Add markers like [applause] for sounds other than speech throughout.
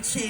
action.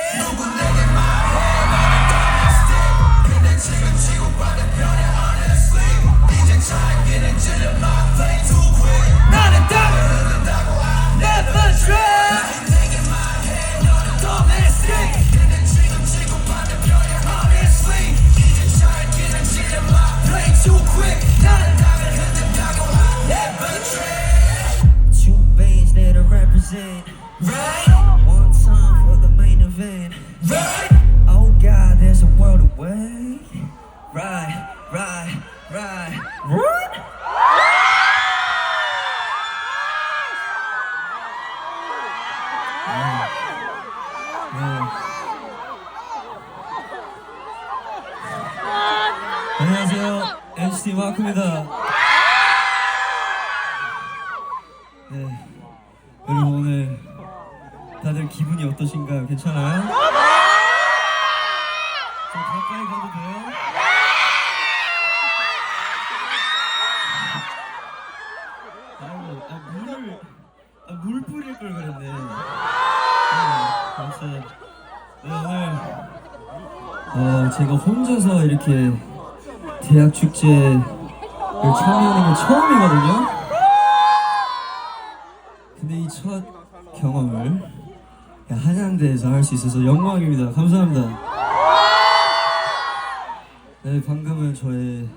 Strength. 다들 기분이 어떠신가요? 괜찮아요? 좀 가까이 가도 돼요? 아이고, 아, 물을 아, 물 뿌릴 걸 그랬네. 네, 감사합니다. 네, 오늘 어, 제가 혼자서 이렇게 대학 축제를 참여하는 게 처음이거든요. 근데 이 첫 경험을 한양대에서 할 수 있어서 영광입니다. 감사합니다. 네, 방금은 저의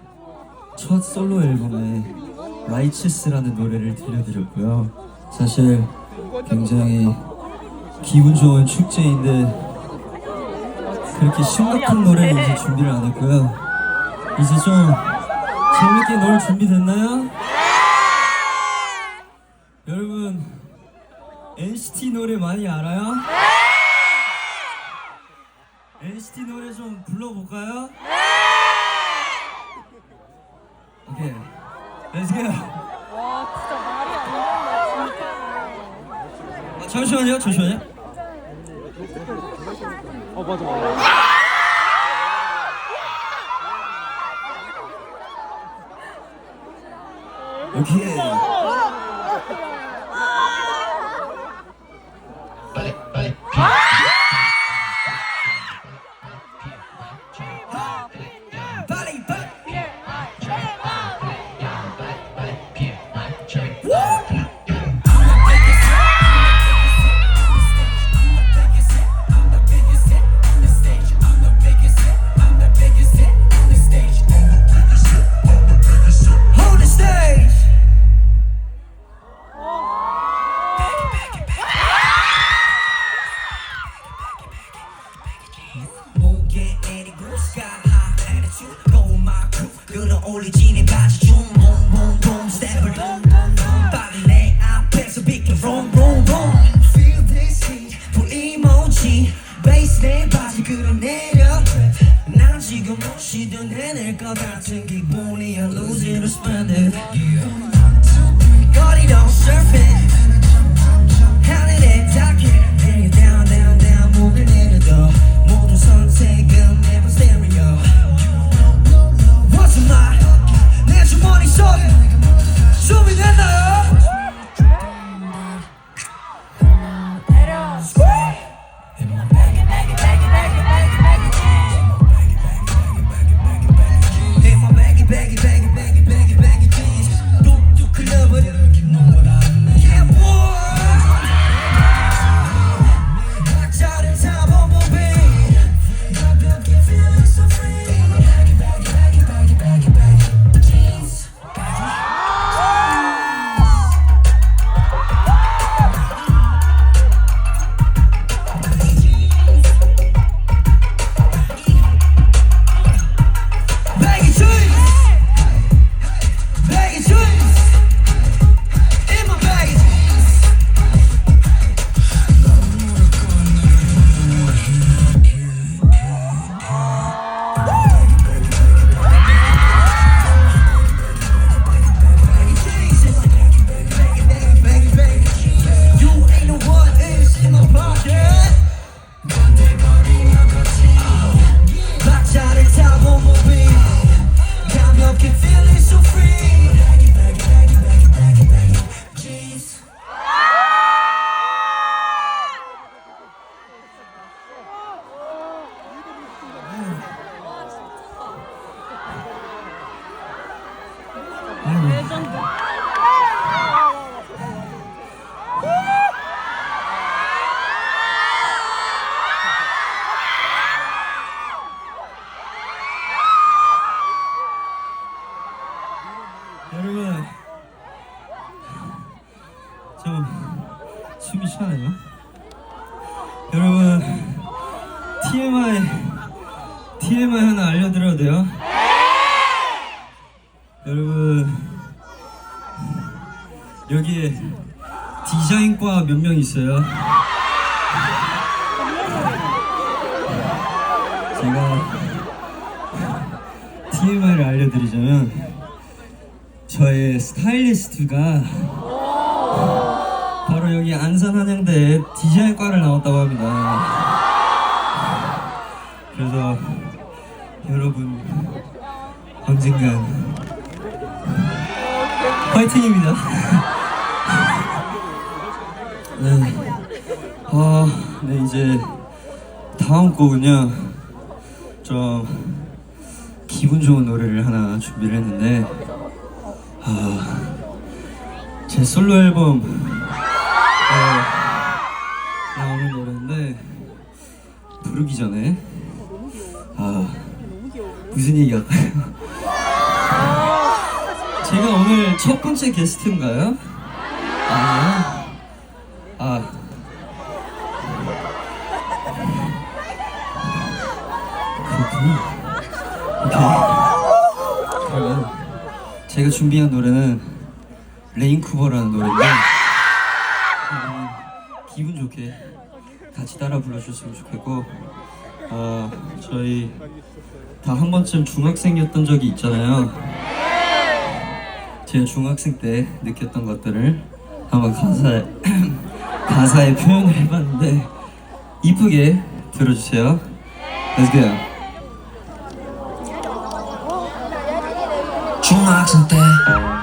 첫 솔로 앨범의 라이치스라는 노래를 들려드렸고요. 사실 굉장히 기분 좋은 축제인데 그렇게 심각한 노래는 이제 준비를 안 했고요. 이제 좀 재밌게 놀 준비 됐나요? 여러분 NCT 노래 많이 알아요? NCT 노래 좀 불러볼까요? 오케이, Let's go. 와 진짜 말이 안 된다 진짜 아, 잠시만요, 잠시만요. 오케이. 바지 춤몸몸몸 스텝을 빠른 내 앞에서 비켜. 롬 롬롬 Feel this heat. Full emoji. 베이스 내 바지 끌어내려. 난 지금 못 시도 내낼 것 같은 기분이야. Losing or spending 여기에 디자인과 몇 명 있어요? 제가 TMI를 알려드리자면 저의 스타일리스트가 바로 여기 안산 한양대에 디자인과를 나왔다고 합니다. 그래서 여러분 언젠간 파이팅입니다. 네. 아, 네 이제 다음 곡은요. 좀 기분 좋은 노래를 하나 준비를 했는데 아, 제 솔로 앨범 에 나오는 노래인데 부르기 전에 아 무슨 얘기 할까요? [laughs] 제가 오늘 첫 번째 게스트인가요? 제가 준비한 노래는 레인쿠버라는 노래인데 음, 기분 좋게 같이 따라 불러주셨으면 좋겠고 어, 저희 다 한 번쯤 중학생이었던 적이 있잖아요. 제가 중학생 때 느꼈던 것들을 한번 가사에 [clears throat] 가사에 표현을 해봤는데 이쁘게 들어주세요. Let's go. 중학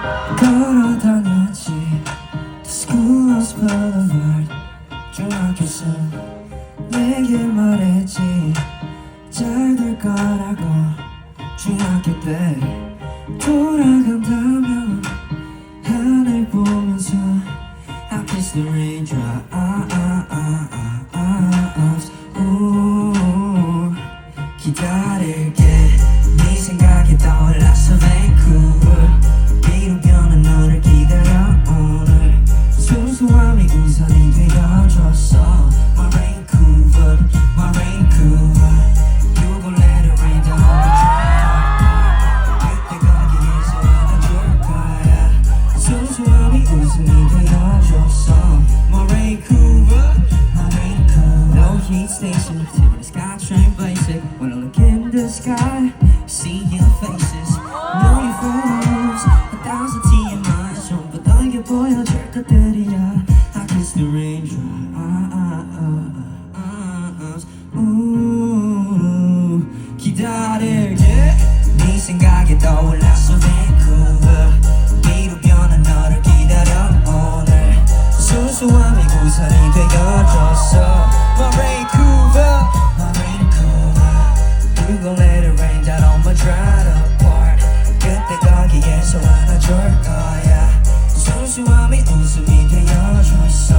dried up part 그때 거기에서 안아줄 거야. 소소함이 웃음이 되어줬어.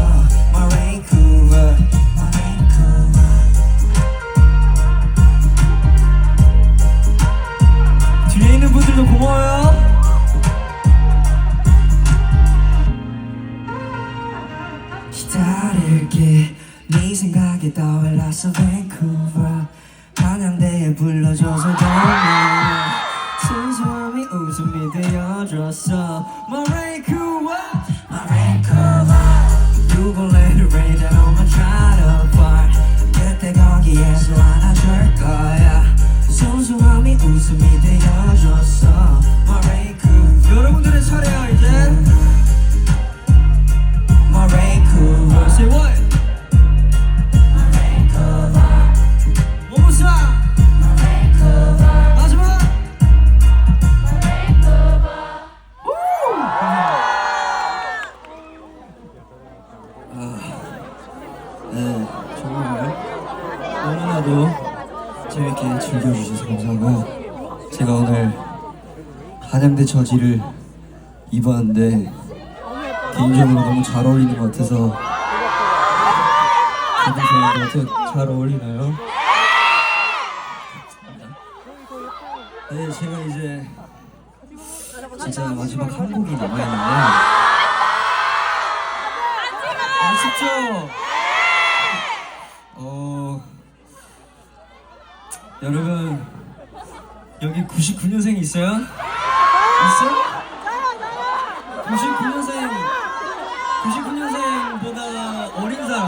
My Vancouver, my Vancouver 있는 분들도 고마워요. 기다릴게. 네 떠올랐어 Vancouver. 한양대에 불러줘서 고마워 되어줬어 My Vancouver My Vancouver You gon' let it rain down on my dried up part 그때 거기에서 안아줄 저지를 입었는데 개인적으로 너무 잘 어울리는 것 같아서 같아요. 잘 어울리나요? 네, 제가 이제 진짜 마지막 한 곡이 남아있는데 좋죠? 어 여러분 여기 99년생 있어요? 있어? 99년생 99년생보다 어린 사람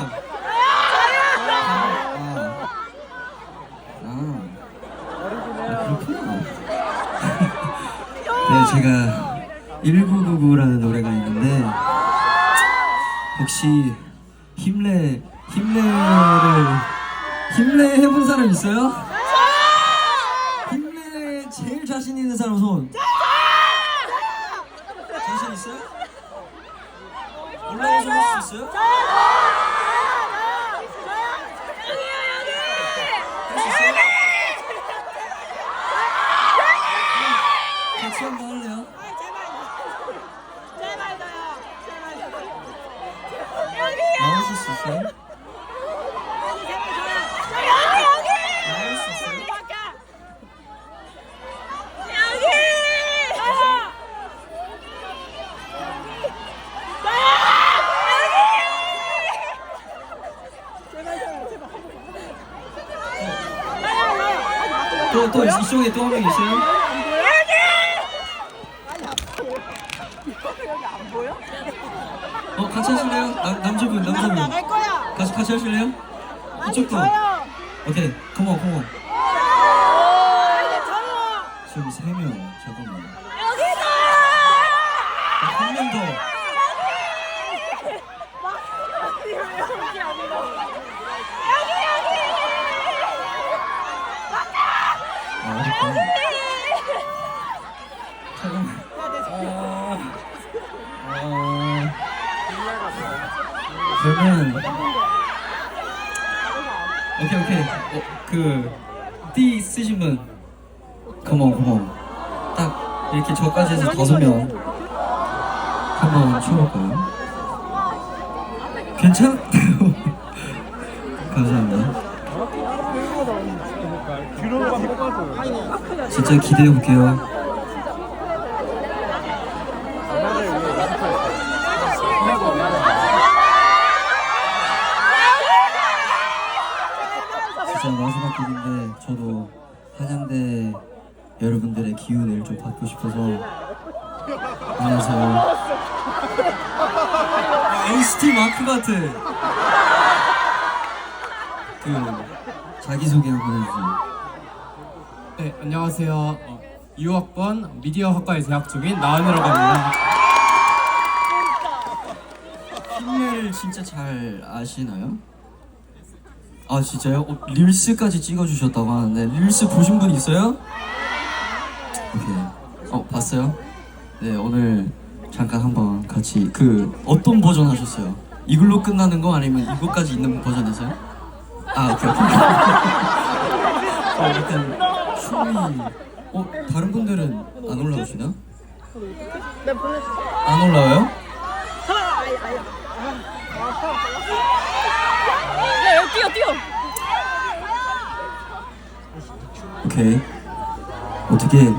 아, 아. 아 그렇구나 네 제가 1999라는 노래가 있는데 혹시 힘내 힘내를 힘내 해본 사람 있어요? 힘내 제일 자신 있는 사람 손. 자신 있어요? 올라가서 할 수 있어요? 할 수 있어요? 같이 한번 할래요? 나오실 수 있어요? 나올 수 있어요? 또, 또 이쪽에 또 한 명 있어요? 어, 같이 하실래요? 남, 남자분, 남자분. 같이, 같이 하실래요? 이쪽도. 오케이, 컴온, 컴온. 저요. 지금 세 명, 잠깐만. 여기서. 한 명 더. 여기 아니라. 아, 어딨구나. 잠깐만. 아, 아, 그러면 오케이 오케이. 어, 그띠 쓰신 분. 컴온 컴온 딱 이렇게 저까지 해서 다섯 명. 한번 쳐볼까요? 괜찮? 감사합니다. 진짜 기대해 볼게요 진짜 곡인데 저도 한양대 여러분들의 기운을 좀 받고 싶어서 안녕하세요 NCT 마크 같아 그 자기소개 한번 해주세요 네, 안녕하세요. 어, 2학번 미디어 학과에 재학 중인 나은이라고 합니다. 힘내를 진짜 잘 아시나요? 아 진짜요? 어, 릴스까지 찍어주셨다고 하는데 릴스 보신 분 있어요? 오케이 어 봤어요? 네 오늘 잠깐 한번 같이 그 어떤 버전 하셨어요? 이걸로 끝나는 거 아니면 이거까지 있는 버전 하세요? 아 오케이 오케이 [laughs] 어 약간 춤이 어 다른 분들은 안 올라오시나? 안 올라와요? 야, 여기 뛰어, 뛰어. 오케이 어떻게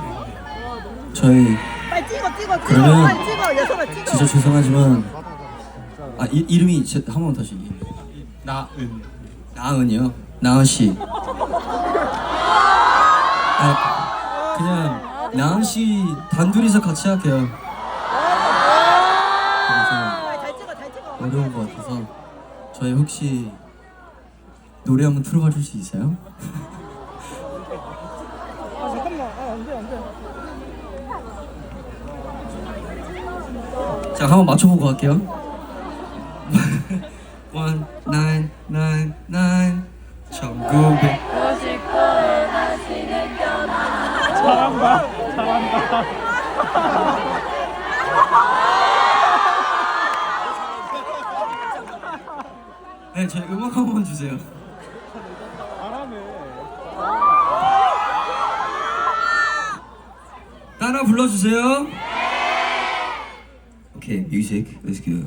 저희 빨리 찍어, 찍어, 찍어. 그러면 빨리 찍어. 여성아 찍어. 진짜 죄송하지만 아 이, 이름이 한 번 다시 나은. 나은이요 나은 씨. 아 그냥 나은 씨 단둘이서 같이 할게요. 아, 잘 찍어, 잘 찍어. 어려운 것 같아서 저희 혹시 노래 한번 틀어봐 줄 수 있어요? 아, 잠깐만. 아, 안 돼, 안 돼. 자 한번 맞춰보고 갈게요. [laughs] One nine nine nine 천구백 네, 저희 음악 한 번 주세요. 따라 불러주세요. 오케이, 뮤직, let's go.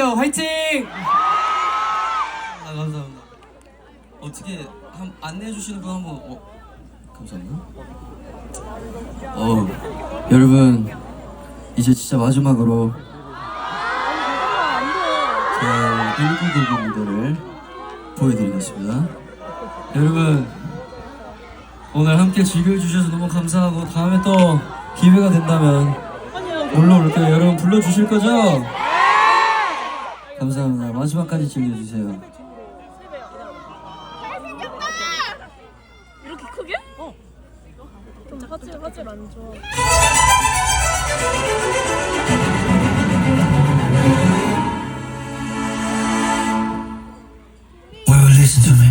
아시죠? 화이팅! 아, 감사합니다. 어떻게 한, 안내해 주시는 분 한번 어, 감사합니다. 어 여러분 이제 진짜 마지막으로 제 1부 곡의 무대를 보여드리겠습니다. 여러분 오늘 함께 즐겨주셔서 너무 감사하고 다음에 또 기회가 된다면 올라올 거예요. 여러분 불러주실 거죠? 감사합니다. 마지막까지 즐겨주세요. 이렇게 크게? 어. 좀 화질 화질 안 좋아. Will you listen to me?